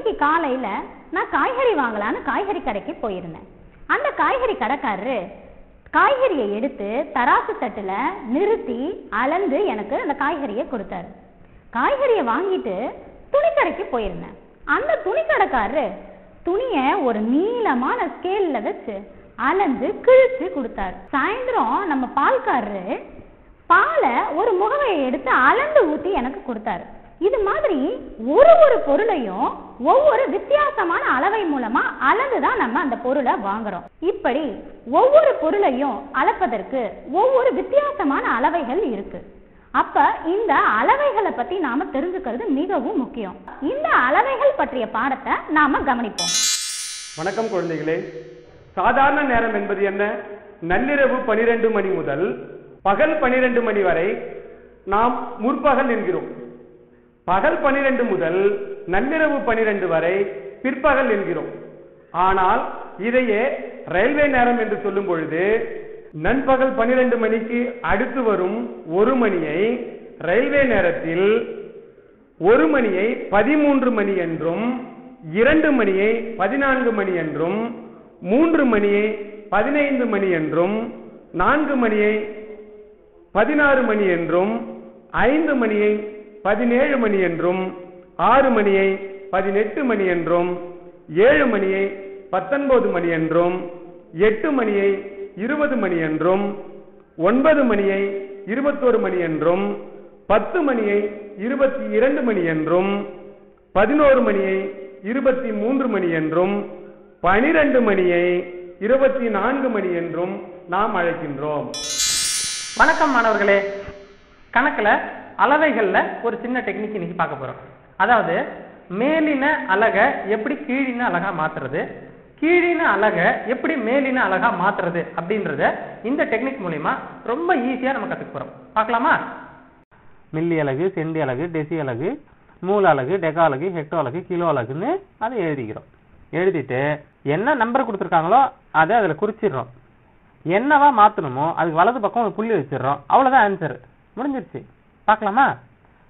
இன்னைக்கு காலையில நான் காய்கறி வாங்கலான்னு காய்கறி கடைக்கு போயிருந்தேன். அந்த காய்கறி கடைக்காரரு காய்கறியை எடுத்து தராசு தட்டுல நிறுத்தி அளந்து எனக்கு அந்த காய்கறியை கொடுத்தாரு. காய்கறியை வாங்கிட்டு துணிக்கடைக்கு போயிருந்தேன். அந்த துணிக்கடைக்காரரு துணியை ஒரு நீளமான ஸ்கேல்ல வச்சு அளந்து கிழிச்சு கொடுத்தாரு. சாயந்தரம் நம்ம பால்காரரு பாலை ஒரு முகவையை எடுத்து அளந்து ஊத்தி எனக்கு கொடுத்தாரு. இது மாதிரி ஒரு ஒரு பொருளையும் ஒவ்வொரு வித்தியாசமான அளவை மூலமா அளந்து தான் நம்ம அந்த பொருளை வாங்குறோம். இப்படி ஒவ்வொரு பொருளையும் அளப்பதற்கு ஒவ்வொரு வித்தியாசமான அளவைகள் இருக்கு. அப்ப இந்த அளவைகளை பத்தி நாம தெரிஞ்சுக்கிறது மிகவும் முக்கியம். இந்த அளவைகள் பற்றிய பாடத்தை நாம கவனிப்போம். வணக்கம் குழந்தைகளே. சாதாரண நேரம் என்பது என்ன? நள்ளிரவு பனிரெண்டு மணி முதல் பகல் பனிரெண்டு மணி வரை நாம் முற்பகல் என்கிறோம். பகல் பனிரெண்டு முதல் நள்ளிரவு பனிரெண்டு வரை பிற்பகல் என்கிறோம். ஆனால் இதையே ரயில்வே நேரம் என்று சொல்லும் பொழுது நண்பகல் பனிரெண்டு மணிக்கு அடுத்து வரும் ஒரு மணியை ரயில்வே நேரத்தில் ஒரு மணியை பதிமூன்று மணி என்றும் இரண்டு மணியை பதினான்கு மணி என்றும் மூன்று மணியை பதினைந்து மணி என்றும் நான்கு மணியை பதினாறு மணி என்றும் ஐந்து மணியை பதினேழு மணி என்றும் ஆறு மணியை பதினெட்டு மணி என்றும் ஏழு மணியை பத்தொன்பது மணி என்றும் எட்டு மணியை இருபது மணி என்றும் ஒன்பது மணியை இருபத்தோரு மணி என்றும் பத்து மணியை இருபத்தி இரண்டு மணி என்றும் பதினோரு மணியை இருபத்தி மூன்று மணி என்றும் பனிரெண்டு மணியை இருபத்தி நான்கு மணி என்றும் நாம் அழைக்கின்றோம். வணக்கம் மாணவர்களே. கணக்கில் அளவைகளில் ஒரு சின்ன டெக்னிக் இன்னைக்கு பார்க்க போகிறோம் அதாவது மேலின அலகை எப்படி கீழின அழகாக மாற்றுறது கீழின அலகை எப்படி மேலின அழகாக மாற்றுறது அப்படின்றத இந்த டெக்னிக் மூலிமா ரொம்ப ஈஸியா நம்ம கற்றுக்க போகிறோம் பார்க்கலாமா? மில்லி அலகு செண்டி அலகு டெசி அலகு மூல அலகு டெகா அழகு ஹெக்டோ அழகு கிலோ அழகுன்னு அதை எழுதிக்கிறோம். எழுதிட்டு என்ன நம்பர் கொடுத்துருக்காங்களோ அதை அதில் குறிச்சிடுறோம். என்னவா மாற்றணுமோ அதுக்கு வலது பக்கம் ஒரு புள்ளி வச்சிடுறோம். அவ்வளோதான் ஆன்சர் முடிஞ்சிருச்சு. பார்க்கலாமா?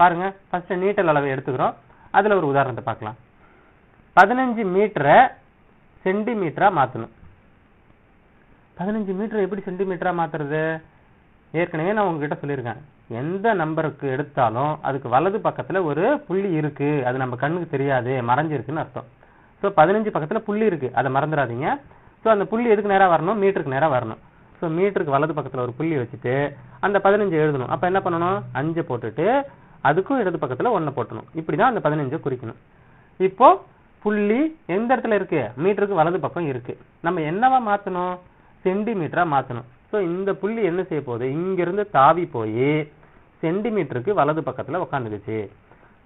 பாருங்க ஃபர்ஸ்ட் நீட்டல் அளவை எடுத்துக்கிறோம். அதுல ஒரு உதாரணத்தை பார்க்கலாம். பதினஞ்சு மீட்டரை சென்டிமீட்டரா மாத்தணும். பதினஞ்சு மீட்டர் எப்படி சென்டிமீட்டரா மாத்துறது? ஏற்கனவே நான் உங்ககிட்ட சொல்லியிருக்கேன். எந்த நம்பருக்கு எடுத்தாலும் அதுக்கு வலது பக்கத்துல ஒரு புள்ளி இருக்கு. அது நம்ம கண்ணுக்கு தெரியாது மறைஞ்சிருக்குன்னு அர்த்தம். ஸோ பதினஞ்சு பக்கத்துல புள்ளி இருக்கு. அதை மறந்துடாதீங்க. ஸோ அந்த புள்ளி எதுக்கு நேராக வரணும்? மீட்டருக்கு நேராக வரணும். ஸோ மீட்டருக்கு வலது பக்கத்தில் ஒரு புள்ளி வச்சுட்டு அந்த பதினஞ்சு எழுதணும். அப்போ என்ன பண்ணணும்? அஞ்சு போட்டுட்டு அதுக்கும் இடது பக்கத்தில் ஒன்னை போட்டணும். இப்படி தான் அந்த பதினஞ்சை குறிக்கணும். இப்போ புள்ளி எந்த இடத்துல இருக்கு? மீட்டருக்கு வலது பக்கம் இருக்கு. நம்ம என்னவா மாற்றணும் சென்டிமீட்டரா மாற்றணும் ஸோ இந்த புள்ளி என்ன செய்ய போகுது? இங்கிருந்து தாவி போய் சென்டிமீட்டருக்கு வலது பக்கத்தில் உட்காந்துக்குச்சு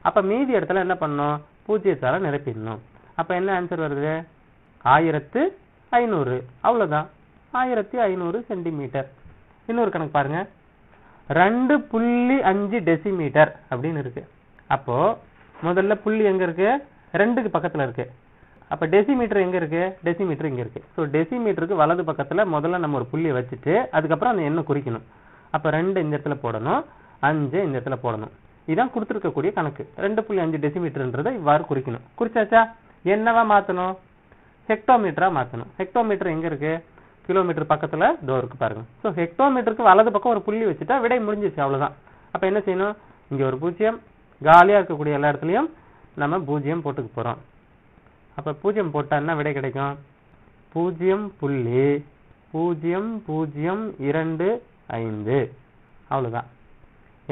அப்போ மீதி இடத்துல என்ன பண்ணணும்? பூஜ்ஜியத்தால் நிரப்பிடணும். அப்போ என்ன ஆன்சர் வருது? ஆயிரத்து ஐநூறு. அவ்வளோதான் ஆயிரத்தி ஐநூறு சென்டிமீட்டர். இன்னொரு கணக்கு பாருங்க. ரெண்டு புள்ளி அஞ்சு டெசிமீட்டர் அப்படின்னு இருக்கு. அப்போ முதல்ல புள்ளி எங்க இருக்கு? ரெண்டுக்கு பக்கத்துல இருக்கு. அப்ப டெசிமீட்டர் எங்க இருக்கு? டெசிமீட்டர் இங்க இருக்கு. ஸோ டெசிமீட்டருக்கு வலது பக்கத்துல முதல்ல நம்ம ஒரு புள்ளியை வச்சுட்டு அதுக்கப்புறம் அந்த எண்ணெய் குறிக்கணும். அப்ப ரெண்டு இந்த இடத்துல போடணும் அஞ்சு இந்த இடத்துல போடணும். இதான் கொடுத்துருக்கக்கூடிய கணக்கு. ரெண்டு புள்ளி அஞ்சு டெசிமீட்டர்ன்றதை இவ்வாறு குறிக்கணும். குறிச்சாச்சா? என்னவா மாத்தணும்? ஹெக்டோமீட்டரா மாத்தணும். ஹெக்டோமீட்டர் எங்க இருக்கு? கிலோமீட்டர் பக்கத்துல டோருக்கு பாருங்க. ஸோ ஹெக்டோமீட்டருக்கு வலது பக்கம் ஒரு புள்ளி வச்சுட்டா விடை முடிஞ்சிச்சு அவ்வளவுதான். அப்ப என்ன செய்யணும்? இங்க ஒரு பூஜ்ஜியம் காலியா இருக்கக்கூடிய எல்லா இடத்துலயும் நம்ம பூஜ்ஜியம் போட்டுக்க போறோம். அப்ப பூஜ்ஜியம் போட்டா என்ன விடை கிடைக்கும். பூஜ்ஜியம் புள்ளி பூஜ்ஜியம் பூஜ்ஜியம் இரண்டு ஐந்து. அவ்வளவுதான்.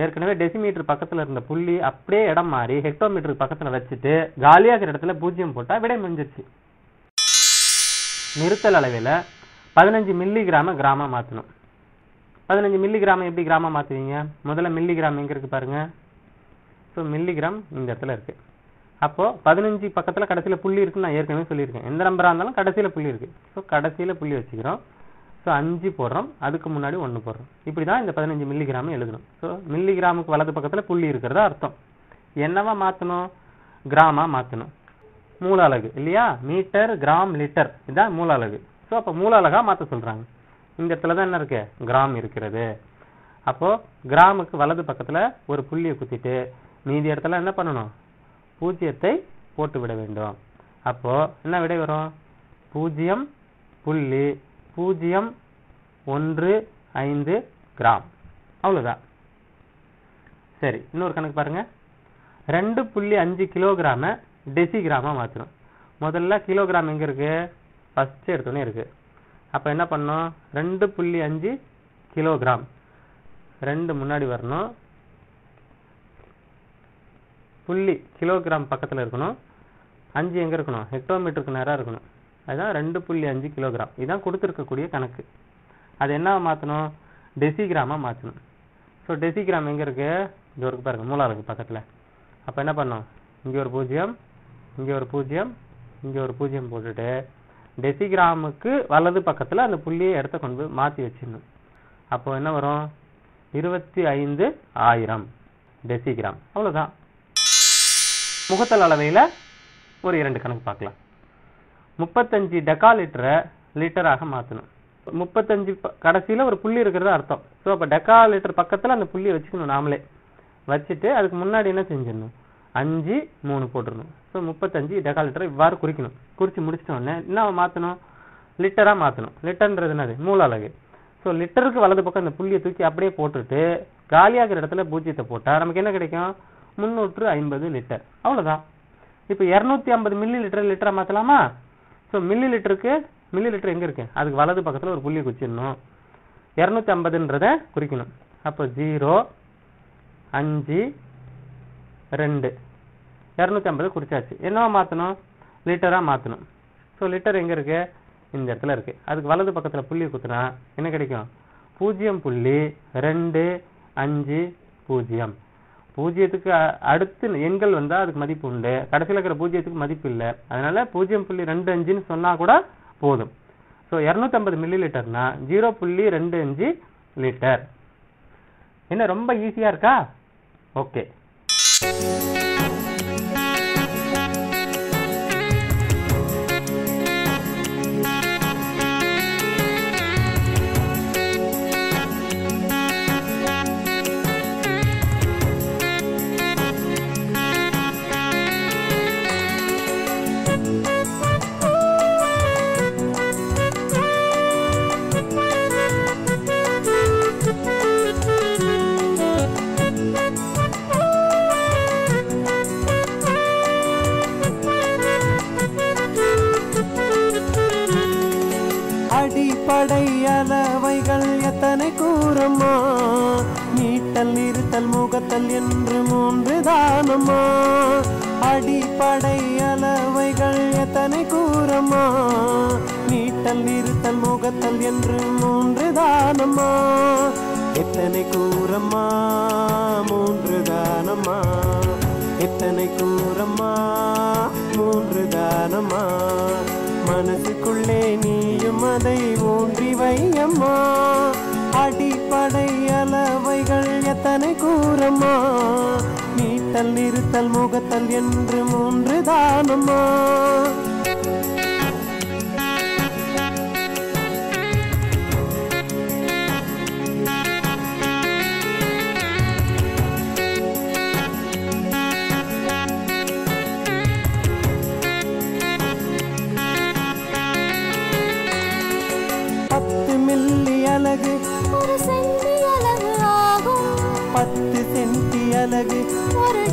ஏற்கனவே டெசிமீட்டர் பக்கத்துல இருந்த புள்ளி அப்படியே இடம் மாறி ஹெக்டோமீட்டருக்கு பக்கத்துல வச்சுட்டு காலியாக இருக்கிற இடத்துல பூஜ்ஜியம் போட்டா விடை முடிஞ்சிருச்சு. நிறுத்தல் அளவில் பதினஞ்சு மில்லி கிராம மாற்றணும் பதினஞ்சு மில்லி கிராம் எப்படி கிராம மாற்றுவீங்க முதல்ல மில்லி கிராம் எங்கே இருக்கு பாருங்க. ஸோ மில்லி கிராம் இந்த இடத்துல இருக்கு. அப்போ பதினஞ்சு பக்கத்தில் கடைசியில் புள்ளி இருக்குன்னு நான் ஏற்கனவே சொல்லியிருக்கேன். எந்த நம்பராக இருந்தாலும் கடைசியில் புள்ளி இருக்கு. ஸோ கடைசியில் புள்ளி வச்சுக்கிறோம். ஸோ அஞ்சு போடுறோம். அதுக்கு முன்னாடி ஒன்று போடுறோம். இப்படி தான் இந்த பதினஞ்சு மில்லி கிராமம் எழுதணும். ஸோ மில்லி கிராமுக்கு வலது பக்கத்தில் புள்ளி இருக்கிறதா அர்த்தம். என்னவா மாற்றணும் கிராமா மாற்றணும் மூல அலகு இல்லையா? மீட்டர் கிராம் லிட்டர் இதான் மூல அலகு ஸோ அப்போ மூல அழகா மாற்ற சொல்றாங்க. இந்த இடத்துல தான் என்ன இருக்கு? கிராம் இருக்கிறது. அப்போ கிராமுக்கு வலது பக்கத்துல ஒரு புள்ளியை குத்திட்டு மீதி இடத்துல என்ன பண்ணணும்? பூஜ்ஜியத்தை போட்டு விட வேண்டும். அப்போ என்ன விடை வரும்? பூஜ்ஜியம் புள்ளி பூஜ்ஜியம் ஒன்று ஐந்து கிராம். அவ்வளோதான் சரி இன்னொரு கணக்கு பாருங்க. ரெண்டு புள்ளி அஞ்சு கிலோகிராம டெசிகிராமா மாற்றணும் முதல்ல கிலோகிராம் எங்க இருக்கு? ஃபஸ்ட்டு எடுத்தோடனே இருக்குது அப்போ என்ன பண்ணணும் ரெண்டு புள்ளி அஞ்சு கிலோகிராம். ரெண்டு முன்னாடி வரணும். புள்ளி கிலோகிராம் பக்கத்தில் இருக்கணும். அஞ்சு எங்கே இருக்கணும்? ஹெக்டோமீட்டருக்கு நேராக இருக்கணும். அதுதான் ரெண்டு புள்ளி அஞ்சு கிலோகிராம். இதுதான் கொடுத்துருக்கக்கூடிய கணக்கு. அது என்ன மாற்றணும் டெசிகிராமாக மாற்றணும் ஸோ டெசிகிராம் எங்கே இருக்குது இங்கே இருக்கு பாருங்க மூலா இருக்குது பக்கத்தில். அப்போ என்ன பண்ணோம்? இங்கே ஒரு பூஜ்ஜியம் இங்கே ஒரு பூஜ்ஜியம் இங்கே ஒரு பூஜ்ஜியம் போட்டுட்டு டெசிகிராமுக்கு வலது பக்கத்தில் அந்த புள்ளியை இடத்த கொண்டு போய் வச்சிடணும். அப்போ என்ன வரும்? இருபத்தி ஐந்து ஆயிரம் டெசிகிராம். அவ்வளோதான் முகத்தல் அளவையில் ஒரு இரண்டு கணக்கு பார்க்கலாம். முப்பத்தஞ்சு டெக்கா லிட்டரை லிட்டராக மாற்றணும் முப்பத்தஞ்சு கடைசியில் ஒரு புள்ளி இருக்கிறது அர்த்தம். ஸோ அப்போ டெக்கா லிட்டர் பக்கத்தில் அந்த புள்ளியை வச்சுக்கணும் நாமளே. வச்சுட்டு அதுக்கு முன்னாடி என்ன செஞ்சிடணும்? அஞ்சு மூணு போட்டுருணும் ஸோ முப்பத்தஞ்சு டெக்கா லிட்டரை இவ்வாறு குறிக்கணும். குறித்து முடிச்சிட்டோடனே என்ன மாற்றணும் லிட்டராக மாற்றணும் லிட்டர்ன்றது என்னது? மூல அழகு ஸோ லிட்டருக்கு வலது பக்கம் அந்த புள்ளியை தூக்கி அப்படியே போட்டுட்டு காலியாகிற இடத்துல பூஜ்ஜியத்தை போட்டால் நமக்கு என்ன கிடைக்கும்? முந்நூற்று ஐம்பது லிட்டர். அவ்வளோதான் இப்போ இரநூத்தி ஐம்பது மில்லி லிட்டர் லிட்டரா மாற்றலாமா ஸோ மில்லி லிட்டருக்கு மில்லி லிட்டர் எங்கே இருக்கு? அதுக்கு வலது பக்கத்தில் ஒரு புள்ளி குச்சிடணும். இரநூத்தி ஐம்பதுன்றத குறிக்கணும். அப்போ ஜீரோ அஞ்சு ரெண்டு. இரநூத்தி ஐம்பது குறிச்சாச்சு என்னவா மாத்தணும்? லிட்டரா மாத்தணும். ஸோ லிட்டர் எங்க இருக்கு? இந்த இடத்துல இருக்கு. அதுக்கு வலது பக்கத்துல புள்ளி குத்துனா என்ன கிடைக்கும்? பூஜ்ஜியம் புள்ளி ரெண்டு அஞ்சு பூஜ்ஜியம். பூஜ்ஜியத்துக்கு அடுத்து எண்கள் வந்தால் அதுக்கு மதிப்பு உண்டு. கடைசியில் இருக்கிற பூஜ்ஜியத்துக்கு மதிப்பு இல்லை. அதனால பூஜ்ஜியம் புள்ளி ரெண்டு அஞ்சுன்னு சொன்னால் கூட போதும். ஸோ இரநூத்தம்பது மில்லி லிட்டர்னா ஜீரோ புள்ளி ரெண்டு அஞ்சு லிட்டர் என்ன ரொம்ப ஈஸியாக இருக்கா? ஓகே நிறுத்தல் என்று மூன்று தானமா? அடிப்படை அளவைகள் எத்தனை கூறமா? நீட்டல் இருத்தல் முகத்தல் என்று மூன்று தானமா? எத்தனை கூறமா? மூன்று தானமா? எத்தனை கூறமா? மூன்று தானமா? மனசுக்குள்ளே நீயும் அதை ஊன்றி வையம்மா? அடிப்படை அளவைகள் எத்தனை கூறம்மா. நீட்டல் நிறுத்தல் முகத்தல் என்று மூன்று தானம்மா. அலகு ஒரு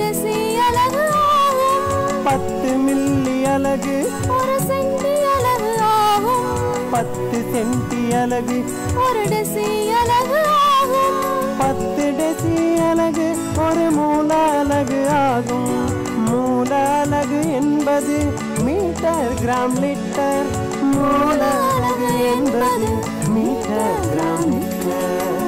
அலகு ஆகும். பத்து மில்லி அலகு. ஒரு சென்டி அலகு ஆகும். பத்து சென்டி அலகு. ஒரு டெசி அலகு ஆகும். பத்து டெசி அலகு. ஒரு மூல அலகு ஆகும். மூல அலகு என்பது மீட்டர் கிராம் லிட்டர். மூல அலகு என்பது மீட்டர் கிராம் லிட்டர்.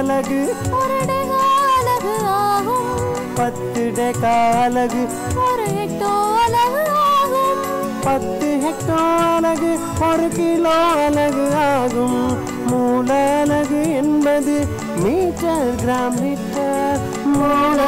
அலகு அலகு ஆகும். பத்து டெகா அலகு ஒரு ஹெக்டோ அலகு ஆகும். பத்து ஹெக்டோ அலகு ஒரு கிலோ அலகு ஆகும். மூல அலகு என்பது மீட்டர் கிராம் லிட்டர் மூல